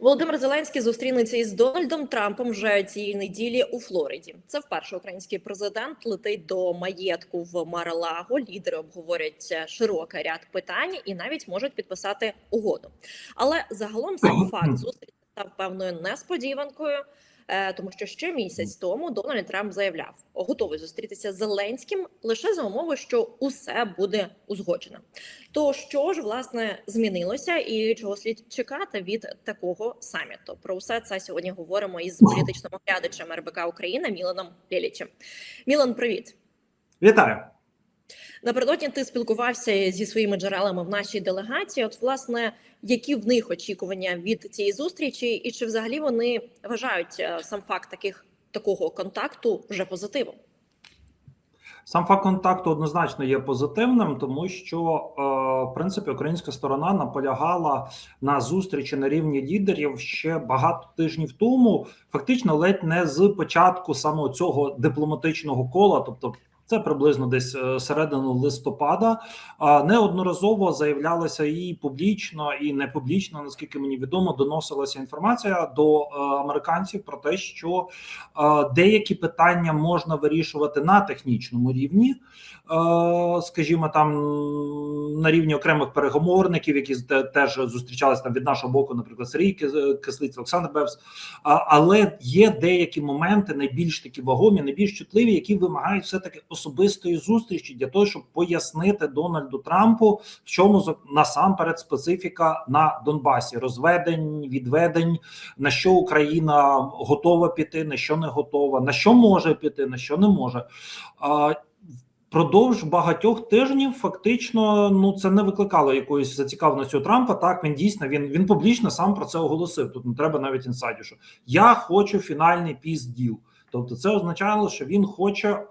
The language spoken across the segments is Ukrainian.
Володимир Зеленський зустрінеться із Дональдом Трампом вже цієї неділі у Флориді. Це вперше український президент летить до маєтку в Маралаго. Лідери обговорять широкий ряд питань і навіть можуть підписати угоду. Але загалом сам факт зустрічі став певною несподіванкою. Е, Тому що ще місяць тому Дональд Трамп заявляв, готовий зустрітися з Зеленським лише за умови, що усе буде узгоджено. То що ж власне змінилося, і чого слід чекати від такого саміту? Про все це сьогодні говоримо із політичним оглядачем РБК Україна Міланом Лєлічем. Мілан, привіт. Вітаю. Напередодні ти спілкувався зі своїми джерелами в нашій делегації. От, власне, які в них очікування від цієї зустрічі, і чи взагалі вони вважають е, сам факт таких такого контакту вже позитивом? Сам факт контакту однозначно є позитивним, тому що е, в принципі українська сторона наполягала на зустрічі на рівні лідерів ще багато тижнів тому, фактично ледь не з початку самого цього дипломатичного кола, тобто. Це приблизно десь е, середину листопада. Неодноразово заявлялося і публічно, і не публічно, наскільки мені відомо, доносилася інформація до е, американців про те, що е, деякі питання можна вирішувати на технічному рівні, скажімо, там на рівні окремих переговорників, які теж зустрічалися там від нашого боку, наприклад, Сергій Кис- Кислиць, Олександр Бевс. Але є деякі моменти найбільш такі вагомі, найбільш чутливі, які вимагають все таки особистої зустрічі для того, щоб пояснити Дональду Трампу, в чому насамперед специфіка на Донбасі, розведень, відведень, на що Україна готова піти, на що не готова, на що може піти, на що не може. Продовж багатьох тижнів фактично ну це не викликало якоїсь зацікавленості у Трампа. Так він дійсно він він публічно сам про це оголосив. Тут не треба навіть інсайдів, що я хочу фінальний піс діл. Тобто, це означало, що він хоче е,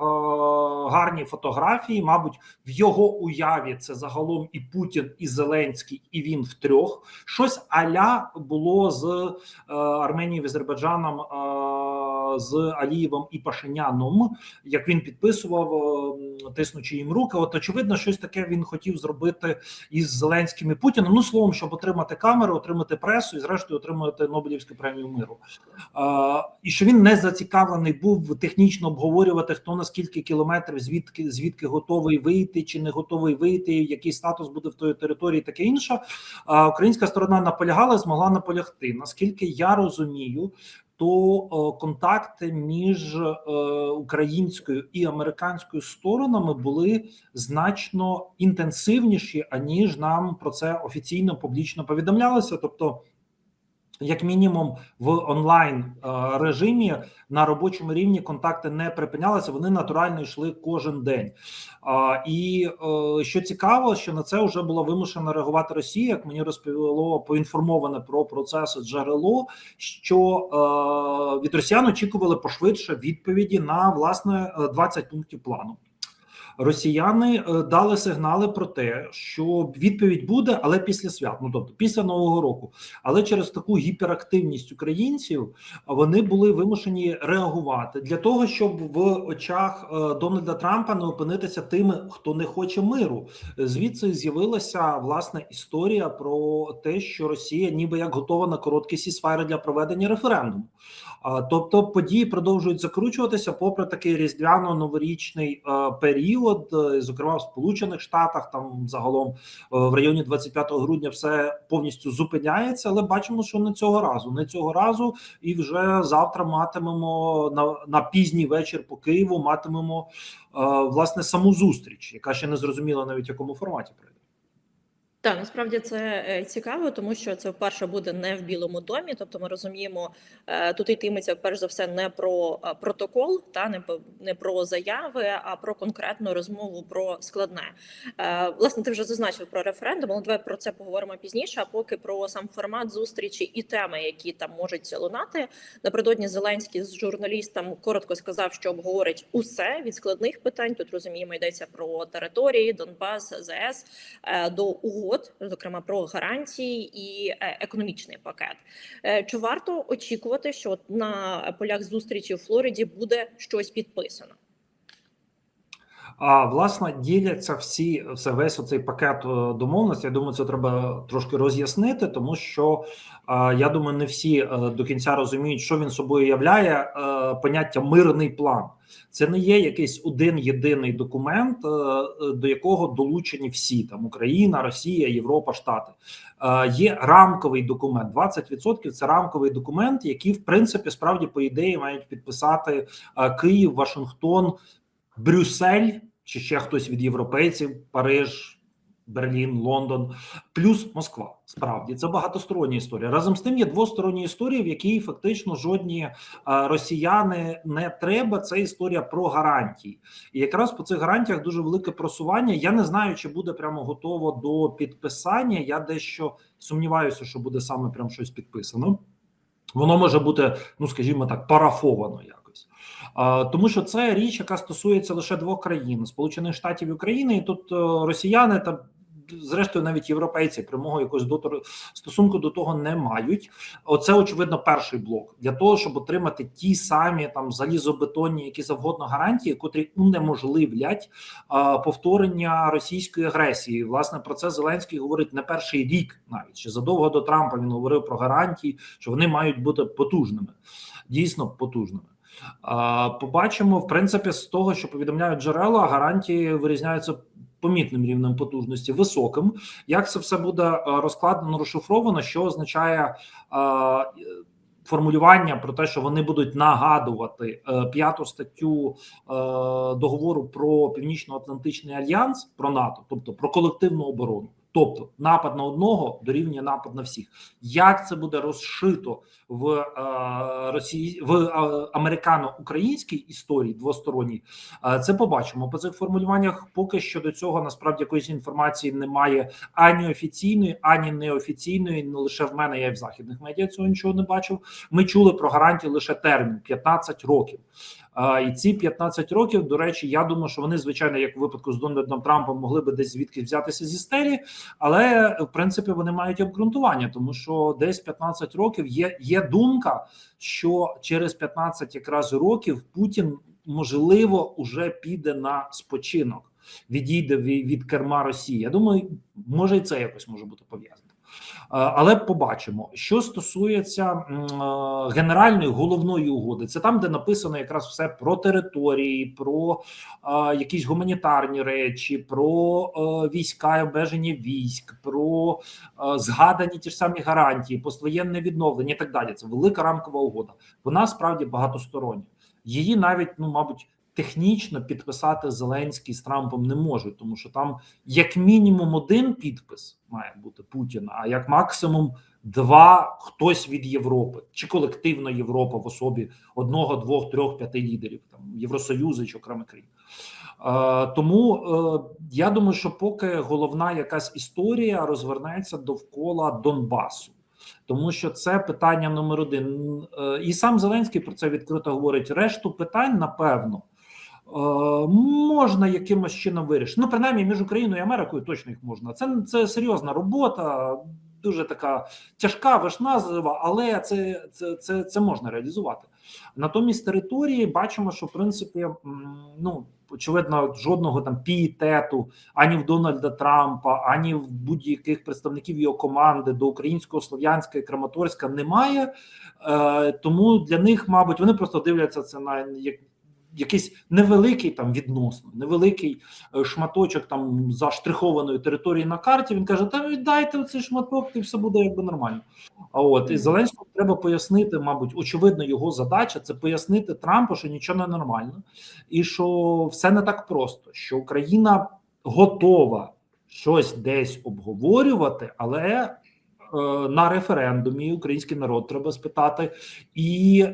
гарні фотографії. Мабуть, в його уяві це загалом і Путін, і Зеленський, і він втрьох. Щось аля було з е, Арменією, Азербайджаном, е, з Алієвим і Пашиняном, як він підписував, е, тиснучи їм руки. От очевидно, щось таке він хотів зробити із Зеленським і Путіним. Ну словом, щоб отримати камеру, отримати пресу і, зрештою, отримати Нобелівську премію миру. Е, і що він не зацікавлений був технічно обговорювати, хто на скільки кілометрів, звідки звідки готовий вийти чи не готовий вийти, який статус буде в тої території, таке інше. А українська сторона наполягала, змогла наполягти. Наскільки я розумію, то е, контакти між е, українською і американською сторонами були значно інтенсивніші, аніж нам про це офіційно публічно повідомлялося. Тобто, як мінімум, в онлайн е, режимі на робочому рівні контакти не припинялися, вони натурально йшли кожен день. І е, що цікаво, що на це вже була вимушена реагувати Росія, як мені розповіло поінформоване про процес джерело, що е, від росіян очікували пошвидше відповіді на власне е, 20 пунктів плану. Росіяни е, дали сигнали про те, що відповідь буде, але після свят, ну тобто після нового року. Але через таку гіперактивність українців вони були вимушені реагувати для того, щоб в очах е, Дональда Трампа не опинитися тими, хто не хоче миру. Звідси з'явилася власне історія про те, що Росія, ніби як готова на короткі сісфари для проведення референдуму. Тобто події продовжують закручуватися, попри такий різдвяно-новорічний е, період, е, зокрема в Сполучених Штатах, там загалом е, в районі 25 грудня все повністю зупиняється, але бачимо, що не цього разу, не цього разу, і вже завтра матимемо на, на пізній вечір по Києву. Матимемо власне саму зустріч, яка ще не зрозуміла навіть в якому форматі пройде. Так, насправді це е, цікаво, тому що це вперше буде не в Білому домі. Тобто, ми розуміємо, е, тут йтиметься перш за все не про е, протокол, та не не про заяви, а про конкретну розмову про складне. Власне, ти вже зазначив про референдум, але давай про це поговоримо пізніше. А поки про сам формат зустрічі і теми, які там можуть лунати. Напередодні Зеленський з журналістам коротко сказав, що обговорить усе від складних питань. Тут розуміємо, йдеться про території, Донбас, ЗС до угод, зокрема про гарантії і е, економічний пакет. Е, Чи варто очікувати, що на полях зустрічі в Флориді буде щось підписано? А власне діляться всі все весь оцей пакет е, домовленостей. Я думаю, це треба трошки роз'яснити, тому що я думаю, не всі до кінця розуміють, що він собою являє поняття мирний план. Це не є якийсь один єдиний документ, е, до якого долучені всі там Україна, Росія, Європа, Штати. Е, Є рамковий документ. 20% – це рамковий документ, який в принципі справді по ідеї мають підписати е, Київ, Вашингтон, Брюссель чи ще хтось від європейців, Париж. Берлін, Лондон, плюс Москва. Справді це багатостороння історія. Разом з тим є двосторонні історії, в якій фактично жодні е, росіяни не треба. Це історія про гарантії, і якраз по цих гарантіях дуже велике просування. Я не знаю, чи буде прямо готово до підписання. Я дещо сумніваюся, що буде саме прям щось підписано. Воно може бути, ну скажімо так, парафовано якось. А, Тому що це річ, яка стосується лише двох країн: Сполучених Штатів і України, і тут е, росіяни та зрештою навіть європейці прямого якогось дотор стосунку до того не мають. Оце очевидно перший блок для того, щоб отримати ті самі там залізобетонні, які завгодно гарантії, котрі унеможливлять а, повторення російської агресії. Власне про це Зеленський говорить не перший рік, навіть ще задовго до Трампа він говорив про гарантії, що вони мають бути потужними, дійсно потужними. Побачимо, в принципі, з того, що повідомляють джерела, гарантії вирізняються помітним рівнем потужності, високим. Як це все буде е, розкладено, розшифровано, що означає е, формулювання про те, що вони будуть нагадувати е, п'яту статтю договору про північно-атлантичний альянс про НАТО, тобто про колективну оборону. Тобто напад на одного дорівнює напад на всіх. Як це буде розшито в е, Росії в е, американо-українській історії двосторонній? Е, це побачимо по цих формулюваннях. Поки що до цього насправді якоїсь інформації немає ані офіційної, ані неофіційної. Не лише в мене, я і в західних медіа цього нічого не бачив. Ми чули про гарантії лише термін 15 років. А, і ці 15 років, до речі, я думаю, що вони, звичайно, як у випадку з Дональдом Трампом, могли би десь звідки взятися зі стелі, але в принципі вони мають обґрунтування, тому що десь 15 років є, є думка, що через 15 якраз років Путін можливо уже піде на спочинок, відійде від, керма Росії. Я думаю, може і це якось може бути пов'язано. Але побачимо, що стосується генеральної головної угоди, це там, де написано якраз все про території, про якісь гуманітарні речі, про війська і обмеження військ, про згадані ті ж самі гарантії, поствоєнне відновлення і так далі. Це велика рамкова угода. Вона справді багатостороння. Її навіть, ну мабуть. Технічно підписати Зеленський з Трампом не можуть, тому що там як мінімум один підпис має бути Путіна, а як максимум два хтось від Європи чи колективна Європа в особі одного, двох, трьох, п'яти лідерів там Євросоюзу чи окремих країн. Е, тому е, я думаю, що поки головна якась історія розвернеться довкола Донбасу. Тому що це питання номер один, Е, і сам Зеленський про це відкрито говорить. Решту питань, напевно, можна якимось чином вирішити. Ну, принаймні, між Україною і Америкою точно їх можна. Це це серйозна робота, дуже така тяжка, вишназлива, але це, це, це, це можна реалізувати. Натомість території бачимо, що в принципі, ну очевидно, жодного там пієтету ані в Дональда Трампа, ані в будь-яких представників його команди до українського, слов'янська і Краматорська немає. Е, тому для них, мабуть, вони просто дивляться це на як. Якийсь невеликий там відносно, невеликий е, шматочок там заштрихованої території на карті. Він каже: Та віддайте цей шматок, і все буде якби нормально. А от і Зеленському треба пояснити, мабуть, очевидно, його задача це пояснити Трампу, що нічого не нормально, і що все не так просто, що Україна готова щось десь обговорювати, але на референдумі український народ треба спитати, і е,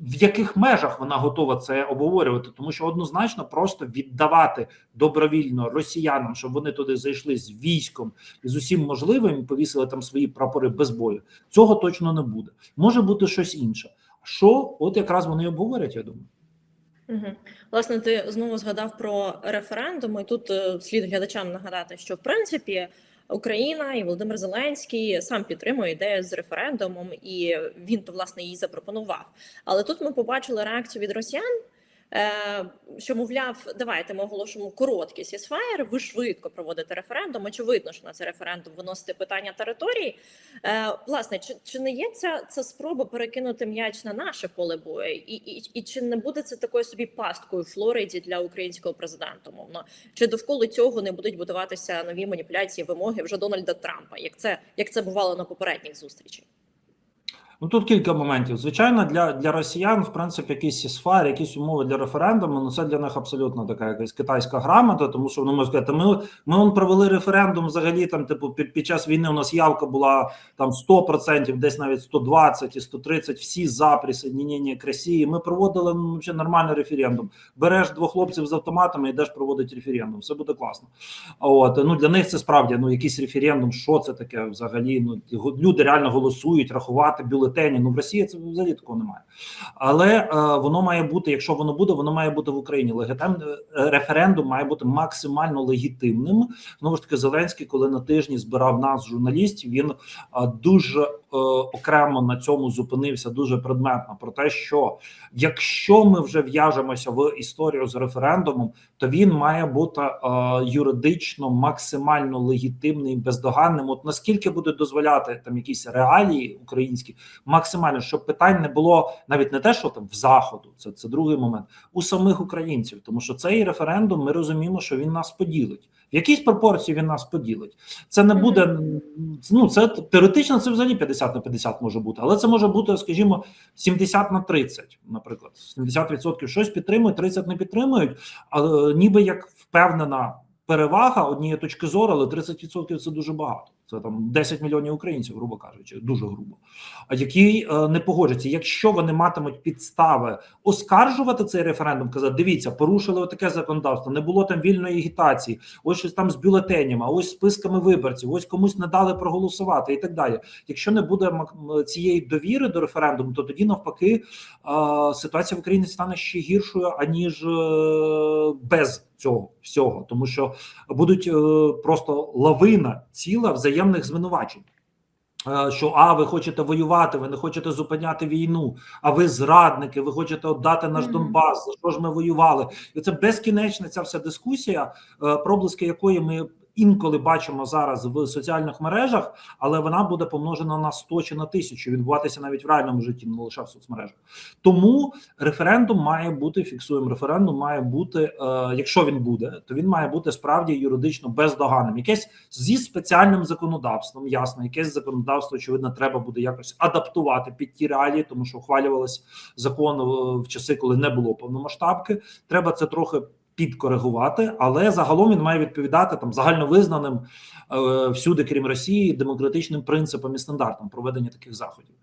в яких межах вона готова це обговорювати, тому що однозначно просто віддавати добровільно росіянам, щоб вони туди зайшли з військом і з усім можливим, і повісили там свої прапори без бою. Цього точно не буде. Може бути щось інше. Що от якраз вони обговорять, я думаю. Угу. Власне, ти знову згадав про референдум. І тут е, слід глядачам нагадати, що в принципі Україна і Володимир Зеленський сам підтримує ідею з референдумом, і він то власне її запропонував. Але тут ми побачили реакцію від росіян. Е, що мовляв, давайте ми оголошуємо короткий сісфаєр, ви швидко проводите референдум. Очевидно, що на цей референдум виносите питання території. Е, власне, чи, чи не є ця, ця спроба перекинути м'яч на наше поле бою, і, і, і чи не буде це такою собі пасткою в Флориді для українського президента? Мовно, чи довкола цього не будуть будуватися нові маніпуляції, вимоги вже Дональда Трампа, як це як це бувало на попередніх зустрічах? Ну тут кілька моментів. Звичайно, для для росіян, в принципі, якийсь сісфар, якісь умови для референдуму. Ну це для них абсолютно така якась китайська грамота, тому що вони можуть сказати, ми ми он провели референдум. Взагалі, там, типу, під, під час війни у нас явка була там 100%, десь навіть 120 і 130, Всі заприси, ні, ні, ні, красії. Ми проводили ну, взагалі нормальний референдум. Береш двох хлопців з автоматами, йдеш проводити референдум. Все буде класно. От ну для них це справді ну якийсь референдум. Що це таке взагалі? Ну люди реально голосують, рахувати бюлетені. Ну в Росії це взагалі такого немає. Але е, воно має бути, якщо воно буде, воно має бути в Україні. Легітим референдум має бути максимально легітимним. Знову ж таки, Зеленський, коли на тижні збирав нас, журналістів, він е, дуже е, окремо на цьому зупинився дуже предметно про те, що якщо ми вже в'яжемося в історію з референдумом, то він має бути е, юридично максимально легітимним і бездоганним. От наскільки буде дозволяти там якісь реалії українські, максимально, щоб питань не було навіть не те, що там в заходу, це це другий момент у самих українців, тому що цей референдум ми розуміємо, що він нас поділить. В якійсь пропорції він нас поділить. Це не буде ну це теоретично. Це взагалі 50 на 50 може бути, але це може бути, скажімо, 70 на 30, наприклад, 70% щось підтримують, 30 не підтримують, але ніби як впевнена перевага однієї точки зору, але 30% це дуже багато. Це там 10 мільйонів українців, грубо кажучи, дуже грубо. Які е, не погодяться, якщо вони матимуть підстави оскаржувати цей референдум, казати, дивіться, порушили таке законодавство, не було там вільної агітації, ось щось там з бюлетенями, ось списками виборців, ось комусь не дали проголосувати і так далі. Якщо не буде цієї довіри до референдуму, то тоді навпаки е, ситуація в Україні стане ще гіршою аніж е, без цього всього, тому що будуть просто лавина ціла взаємних звинувачень. Е, що а ви хочете воювати, ви не хочете зупиняти війну, а ви зрадники, ви хочете віддати наш. Донбас, за що ж ми воювали? І це безкінечна ця вся дискусія, е, проблиски якої ми інколи бачимо зараз в соціальних мережах, але вона буде помножена на 100 чи на тисячу, відбуватися навіть в реальному житті, не лише в соцмережах. Тому референдум має бути фіксуємо. Референдум має бути, е, якщо він буде, то він має бути справді юридично бездоганним. Якесь зі спеціальним законодавством, ясно, якесь законодавство, очевидно, треба буде якось адаптувати під ті реалії, тому що ухвалювалось закон в часи, коли не було повномасштабки. Треба це трохи підкоригувати, але загалом він має відповідати там загальновизнаним е, всюди, крім Росії, демократичним принципам і стандартам проведення таких заходів.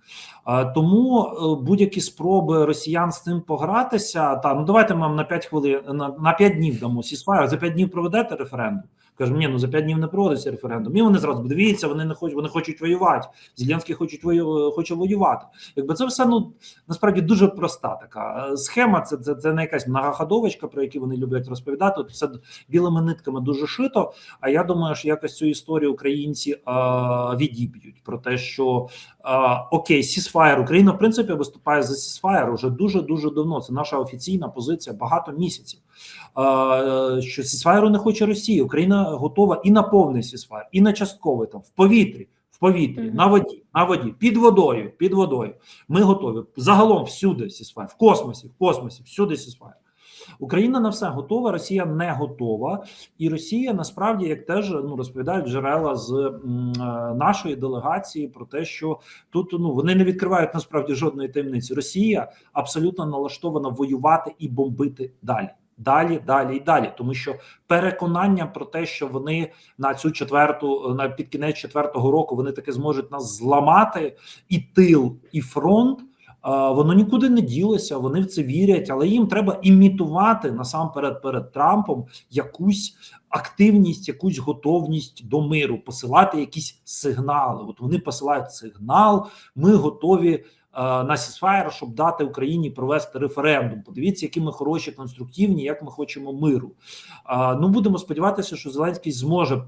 Е, тому е, будь-які спроби росіян з цим погратися, та ну давайте вам на 5 хвилин на, на 5 днів дамо сісфайр, за 5 днів проведете референдум. Кажемо, ні, ну за 5 днів не проводиться референдум. І вони зразу дивіться, вони не хочуть, вони хочуть воювати. Зеленський хочуть вою, хоче воювати. Якби це все ну насправді дуже проста така схема. Це це, це не якась многоходовочка, про які вони люблять розповідати. От все білими нитками дуже шито. А я думаю, що якось цю історію українці а, відіб'ють про те, що окей, сісфаєр Україна в принципі виступає за сісфаєр уже дуже дуже давно. Це наша офіційна позиція багато місяців. Що сісфаєру не хоче Росія. Україна готова і на повний сісфаєр, і на частковий там в повітрі. В повітрі, mm -hmm. на воді, на воді, під водою, під водою. Ми готові. Загалом всюди сісфаєр, в космосі, в космосі, всюди сісфаєр. Україна на все готова, Росія не готова, і Росія насправді як теж ну розповідають джерела з м, нашої делегації про те, що тут ну вони не відкривають насправді жодної таємниці. Росія абсолютно налаштована воювати і бомбити далі. Далі, далі і далі, тому що переконання про те, що вони на цю четверту, на під кінець четвертого року вони таки зможуть нас зламати і тил, і фронт. Воно нікуди не ділося, вони в це вірять, але їм треба імітувати насамперед перед Трампом якусь активність, якусь готовність до миру, посилати якісь сигнали. От вони посилають сигнал, ми готові на сісфаєр, щоб дати Україні провести референдум. Подивіться, які ми хороші, конструктивні, як ми хочемо миру. Ну будемо сподіватися, що Зеленський зможе.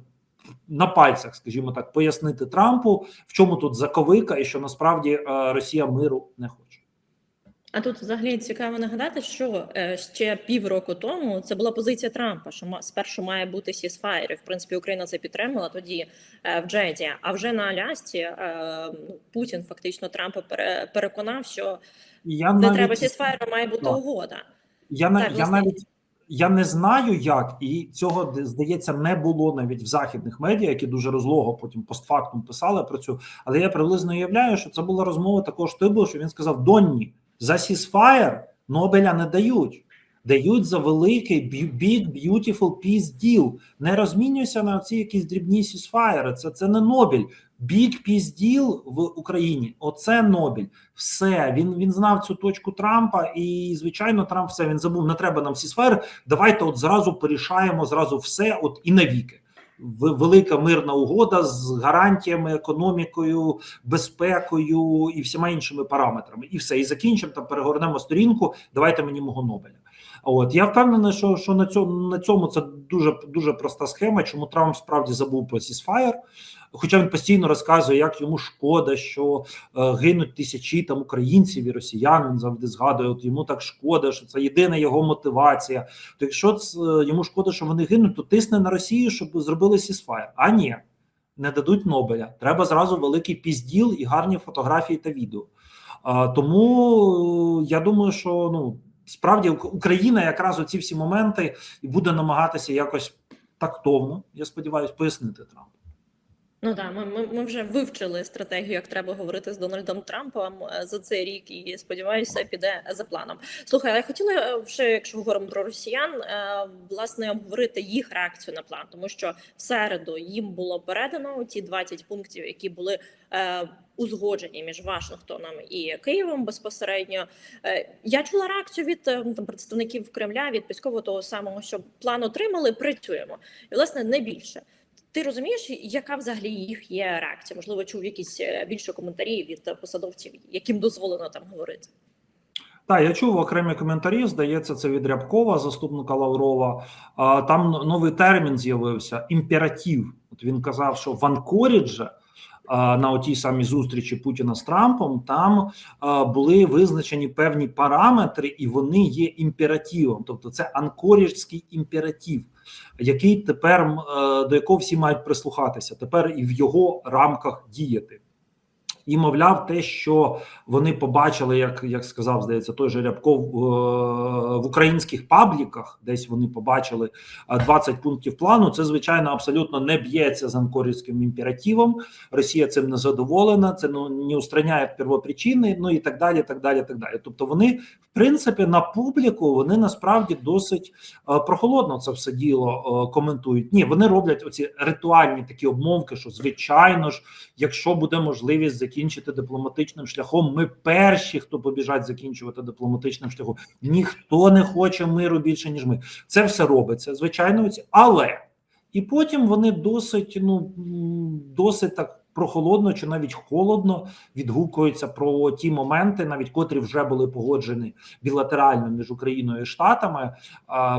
На пальцях, скажімо так, пояснити Трампу, в чому тут заковика, і що насправді Росія миру не хоче. А тут взагалі цікаво нагадати, що е, ще півроку тому це була позиція Трампа, що спершу має бути сісфайр. В принципі, Україна це підтримала тоді е, в Джеді. А вже на Алясці е, Путін фактично Трампа пере- переконав, що Я не навіть, треба сісфайру, має бути угода. я, на- Так, я навіть я не знаю, як, і цього здається не було навіть в західних медіа, які дуже розлого потім постфактум писали про цю. Але я приблизно уявляю, що це була розмова також штибу, що він сказав: Донні, за сісфаєр Нобеля не дають. Дають за великий big, beautiful peace deal. Не розмінюйся на ці якісь дрібні сісфаєри. Це, це не Нобель. Big peace deal в Україні. Оце Нобель. Все. Він, він знав цю точку Трампа, і звичайно, Трамп все він забув. Не треба нам сісфаєр. Давайте от зразу порішаємо зразу все, от і навіки. Велика мирна угода з гарантіями, економікою, безпекою і всіма іншими параметрами. І все. І закінчимо там, перегорнемо сторінку. Давайте мені мого Нобеля. От я впевнений, що, що на цьому на цьому це дуже дуже проста схема. Чому Трамп справді забув про сісфаєр? Хоча він постійно розказує, як йому шкода, що е, гинуть тисячі там українців і росіян. Він завжди згадує. От йому так шкода, що це єдина його мотивація. То якщо це, е, йому шкода, що вони гинуть, то тисне на Росію, щоб зробили сісфаєр. А ні, не дадуть Нобеля. Треба зразу великий пізділ і гарні фотографії та відео. А, тому е, я думаю, що ну справді Україна якраз оці всі моменти і буде намагатися якось тактовно, я сподіваюся, пояснити Трампу. Ну так, ми, ми, ми вже вивчили стратегію, як треба говорити з Дональдом Трампом е, за цей рік, і сподіваюся, піде за планом. Слухай, я хотіла е, ще, якщо говоримо про росіян, е, власне обговорити їх реакцію на план, тому що в середу їм було передано ті 20 пунктів, які були е, узгоджені між Вашингтоном і Києвом безпосередньо. Е, я чула реакцію від е, там представників Кремля, від Піскова того самого, що план отримали, працюємо, і власне не більше. Ти розумієш, яка взагалі їх є реакція? Можливо, чув якісь е, більше коментарі від е, посадовців, яким дозволено там говорити. Так, я чув окремі коментарі. Здається, це від Рябкова, заступника Лаврова. Там новий термін з'явився імператив. От він казав, що в Анкоріджі а, на отій самій зустрічі Путіна з Трампом там були визначені певні параметри, і вони є імперативом. Тобто, це анкоріжський імператив, який тепер е, до якого всі мають прислухатися. Тепер і в його рамках діяти. І мовляв, те, що вони побачили, як як сказав, здається, той же Рябков е, в українських пабліках, десь вони побачили е, 20 пунктів плану. Це звичайно абсолютно не б'ється з анкорівським імперативом. Росія цим не задоволена, це ну не устраняє первопричини, ну і так далі. так далі, так далі. Тобто, вони в принципі на публіку вони насправді досить е, прохолодно це все діло е, коментують. Ні, вони роблять оці ритуальні такі обмовки, що звичайно ж, якщо буде можливість закінчити дипломатичним шляхом, ми перші, хто побіжать закінчувати дипломатичним шляхом. Ніхто не хоче миру більше ніж ми. Це все робиться, звичайно, але і потім вони досить, ну досить так. Прохолодно чи навіть холодно відгукуються про ті моменти, навіть котрі вже були погоджені білатерально між Україною і Штатами,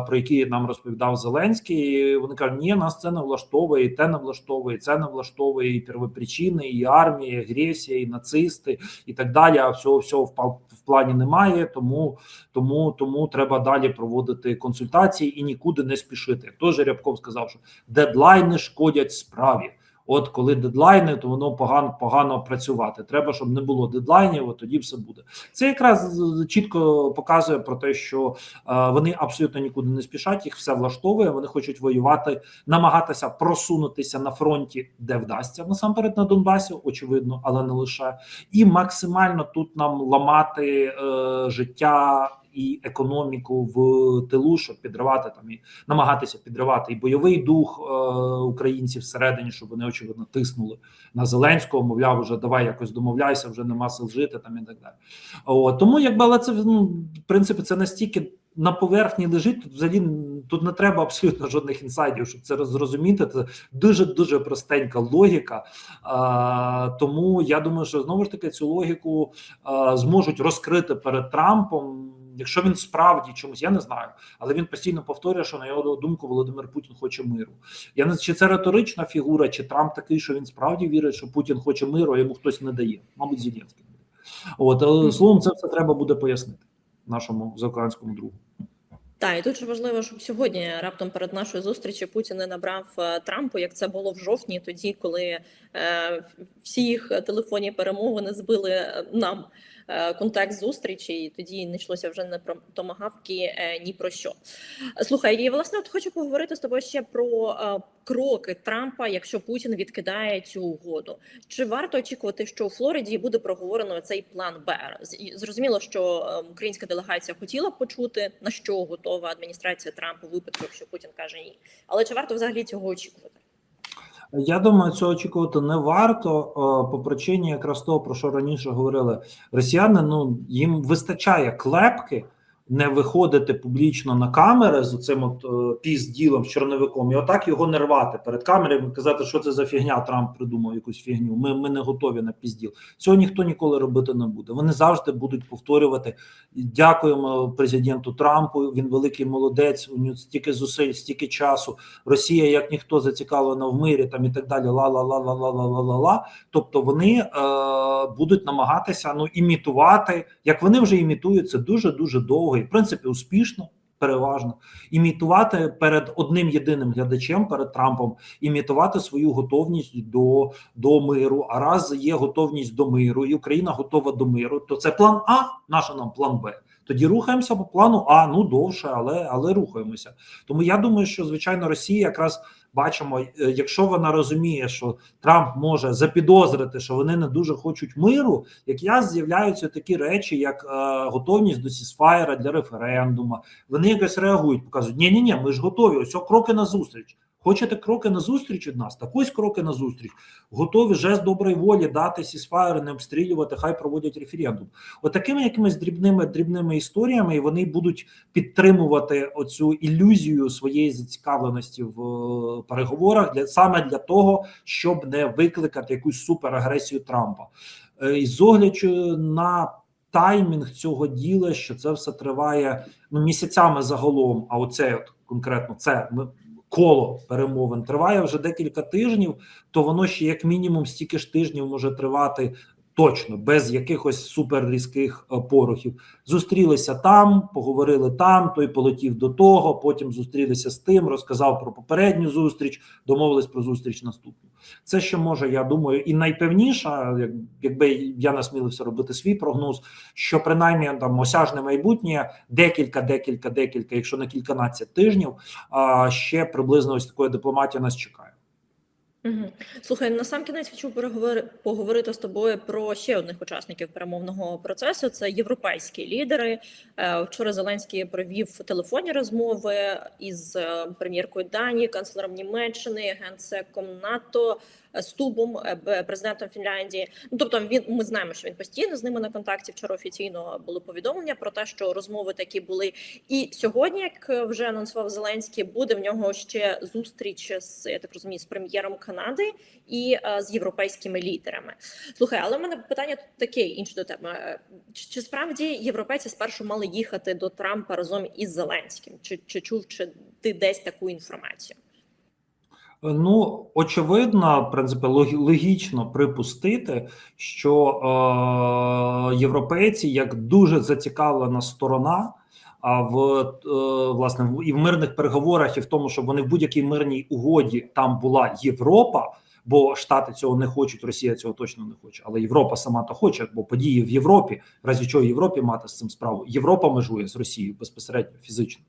про які нам розповідав Зеленський. Вони кажуть, ні, нас це не влаштовує, і те не влаштовує, і це не влаштовує, і первопричини, і армія, і агресія, і нацисти, і так далі. А всього всього в плані немає. Тому тому тому треба далі проводити консультації і нікуди не спішити. Тож Рябков сказав, що дедлайни шкодять справі. От коли дедлайни, то воно погано погано працювати. Треба, щоб не було дедлайнів, от тоді все буде. Це якраз чітко показує про те, що е, вони абсолютно нікуди не спішать, їх все влаштовує. Вони хочуть воювати, намагатися просунутися на фронті, де вдасться насамперед на Донбасі, очевидно, але не лише, і максимально тут нам ламати е, життя. І економіку в тилу, щоб підривати там і намагатися підривати і бойовий дух е, українців всередині, щоб вони очевидно тиснули на Зеленського. Мовляв, вже давай якось домовляйся, вже нема сил жити там і так далі. О, тому якби але це ну, в принципі це настільки на поверхні лежить. Тут взагалі тут не треба абсолютно жодних інсайдів, щоб це зрозуміти. Це дуже дуже простенька логіка. А, тому я думаю, що знову ж таки цю логіку а, зможуть розкрити перед Трампом. Якщо він справді чомусь, я не знаю, але він постійно повторює, що на його думку Володимир Путін хоче миру. Я не чи це риторична фігура, чи Трамп такий, що він справді вірить, що Путін хоче миру, а йому хтось не дає. Мабуть, Зеленський. От але, словом, це все треба буде пояснити нашому заокеанському другу. Так, і тут же важливо, щоб сьогодні раптом перед нашою зустрічю Путін не набрав е, Трампу, як це було в жовтні, тоді коли е, всі їх телефонні перемовини збили е, нам е, контекст зустрічі, і тоді не йшлося вже не про томагавки, е, ні про що. Слухай, і власне, от хочу поговорити з тобою ще про е, кроки Трампа, якщо Путін відкидає цю угоду. Чи варто очікувати, що у Флориді буде проговорено цей план Б? Зрозуміло, що е, українська делегація хотіла почути на що готова адміністрація Трампа випадку, якщо Путін каже ні. Але чи варто взагалі цього очікувати? Я думаю, цього очікувати не варто е, по причині якраз того, про що раніше говорили росіяни. Ну їм вистачає клепки не виходити публічно на камери з цим от е, пізділом з чорновиком, і отак його не рвати перед камерами. Казати, що це за фігня. Трамп придумав якусь фігню. Ми, ми не готові на пізділ. Цього ніхто ніколи робити не буде. Вони завжди будуть повторювати. Дякуємо президенту Трампу. Він великий молодець. У нього стільки зусиль, стільки часу. Росія, як ніхто зацікавлена в мирі, там і так далі. Ла ла ла ла ла ла ла ла ла. Тобто вони е, будуть намагатися ну імітувати, як вони вже імітують це дуже дуже довго в принципі успішно. Переважно імітувати перед одним єдиним глядачем, перед Трампом, імітувати свою готовність до, до миру. А раз є готовність до миру, і Україна готова до миру, то це план А, наш нам план Б. Тоді рухаємося по плану А. Ну довше, але але рухаємося. Тому я думаю, що звичайно Росія якраз бачимо, е, якщо вона розуміє, що Трамп може запідозрити, що вони не дуже хочуть миру, якраз з'являються такі речі, як е, готовність до сісфайра для референдуму. Вони якось реагують, показують: ні, ні, ні, ми ж готові. Ось кроки на зустріч. Хочете кроки на зустріч від нас? Так ось кроки на зустріч. Готові жест доброї волі дати сісфаєр, не обстрілювати, хай проводять референдум. Отакими якимись дрібними дрібними історіями і вони будуть підтримувати оцю ілюзію своєї зацікавленості в е, переговорах для саме для того, щоб не викликати якусь суперагресію Трампа. Е, І з огляду на таймінг цього діла, що це все триває ну місяцями загалом. А оце от конкретно це ми. Коло перемовин триває вже декілька тижнів, то воно ще як мінімум стільки ж тижнів може тривати точно без якихось суперрізких е, порухів. Зустрілися там, поговорили там. Той полетів до того. Потім зустрілися з тим, розказав про попередню зустріч, домовились про зустріч наступну. Це ще може, я думаю, і найпевніша, як, якби я насмілився робити свій прогноз, що принаймні там осяжне майбутнє декілька, декілька, декілька, якщо не кільканадцять тижнів, а ще приблизно ось такої дипломатії нас чекає. Угу. Слухай, на сам кінець хочу переговори поговорити з тобою про ще одних учасників перемовного процесу. Це європейські лідери. Е, Вчора Зеленський провів телефонні розмови із е, прем'єркою Данії, канцлером Німеччини, генсеком НАТО. Е, Стубом, е, президентом Фінляндії. Ну тобто він ми знаємо, що він постійно з ними на контакті. Вчора офіційно були повідомлення про те, що розмови такі були. І сьогодні, як вже анонсував Зеленський, буде в нього ще зустріч з я так розумію, з прем'єром Канади і е, з європейськими лідерами. Слухай, але в мене питання тут таке інше до тебе. Е, Чи, чи справді європейці спершу мали їхати до Трампа разом із Зеленським? Чи, чи чув чи ти десь таку інформацію? Ну, очевидно, в принципі, логі- логічно припустити, що е, європейці як дуже зацікавлена сторона. А в е, власне і в мирних переговорах, і в тому, щоб вони в будь-якій мирній угоді там була Європа, бо Штати цього не хочуть, Росія цього точно не хоче, але Європа сама то хоче, бо події в Європі, разі чого Європі мати з цим справу. Європа межує з Росією безпосередньо фізично.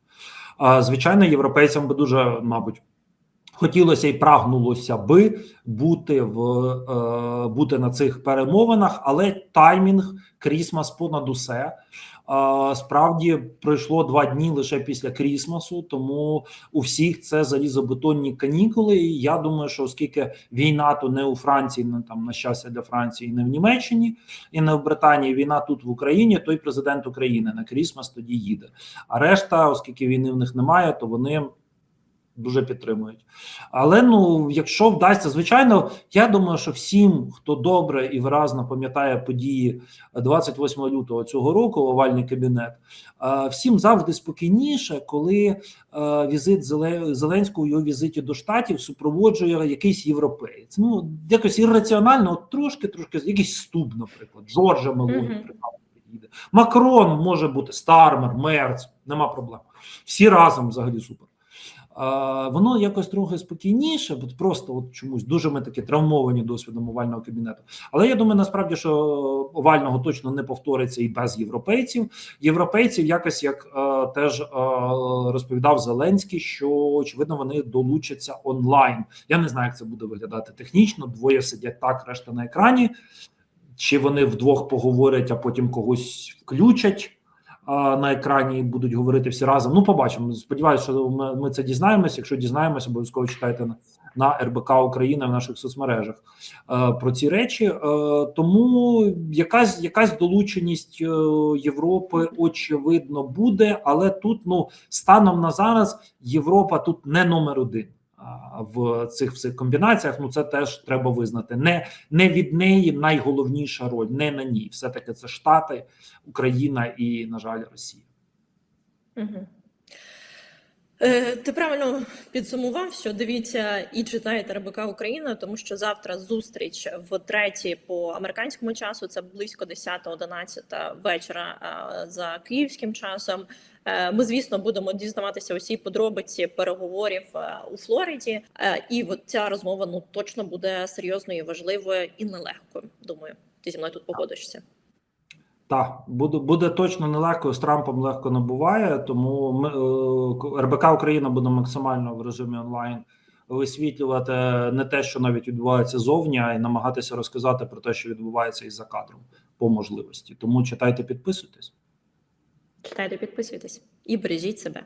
А звичайно, європейцям би дуже, мабуть, хотілося і прагнулося би бути в е, бути на цих перемовинах, але таймінг Крісмас понад усе. Е, справді пройшло два дні лише після Крісмасу, тому у всіх це залізобетонні канікули. І я думаю, що оскільки війна то не у Франції, не там на щастя для Франції, не в Німеччині і не в Британії. Війна тут в Україні. Той президент України на Крісмас тоді їде. А решта, оскільки війни в них немає, то вони дуже підтримують. Але ну, якщо вдасться, звичайно, я думаю, що всім, хто добре і виразно пам'ятає події 28 лютого цього року, овальний кабінет, е, всім завжди спокійніше, коли е, візит Зеленського його візиті до штатів супроводжує якийсь європеєць. Ну якось ірраціонально, от трошки, трошки якийсь ступ, наприклад, Джорджа Мелоні, Мгм. приклад. Макрон може бути Стармер, Мерц, нема проблем. Всі разом взагалі супер. Воно якось трохи спокійніше, бо просто от чомусь дуже ми такі травмовані досвідом овального кабінету. Але я думаю, насправді, що овального точно не повториться і без європейців. Європейців якось як е, теж е, розповідав Зеленський, що очевидно вони долучаться онлайн. Я не знаю, як це буде виглядати технічно. Двоє сидять так, решта на екрані. Чи вони вдвох поговорять, а потім когось включать на екрані і будуть говорити всі разом. Ну, побачимо. Сподіваюся, що ми, це дізнаємося. Якщо дізнаємося, обов'язково читайте на, на РБК Україна в наших соцмережах е, про ці речі. Е, тому якась якась долученість е, Європи очевидно буде, але тут ну станом на зараз Європа тут не номер один. В цих всіх комбінаціях ну це теж треба визнати. Не не від неї найголовніша роль, не на ній. Все таки це Штати, Україна і, на жаль, Росія. Угу. Е, ти правильно підсумував, що дивіться і читайте РБК Україна, тому що завтра зустріч в третій по американському часу. Це близько 10-11 вечора е, за київським часом. Е, Ми, звісно, будемо дізнаватися усі подробиці переговорів у Флориді. І от ця розмова ну точно буде серйозною, важливою і нелегкою. Думаю, ти зі мною тут погодишся. Так, буде буде точно нелегко з Трампом легко не буває. Тому ми е, РБК Україна буде максимально в режимі онлайн висвітлювати не те, що навіть відбувається зовні, а й намагатися розказати про те, що відбувається із за кадром по можливості. Тому читайте, підписуйтесь. Читайте, підписуйтесь і бережіть себе.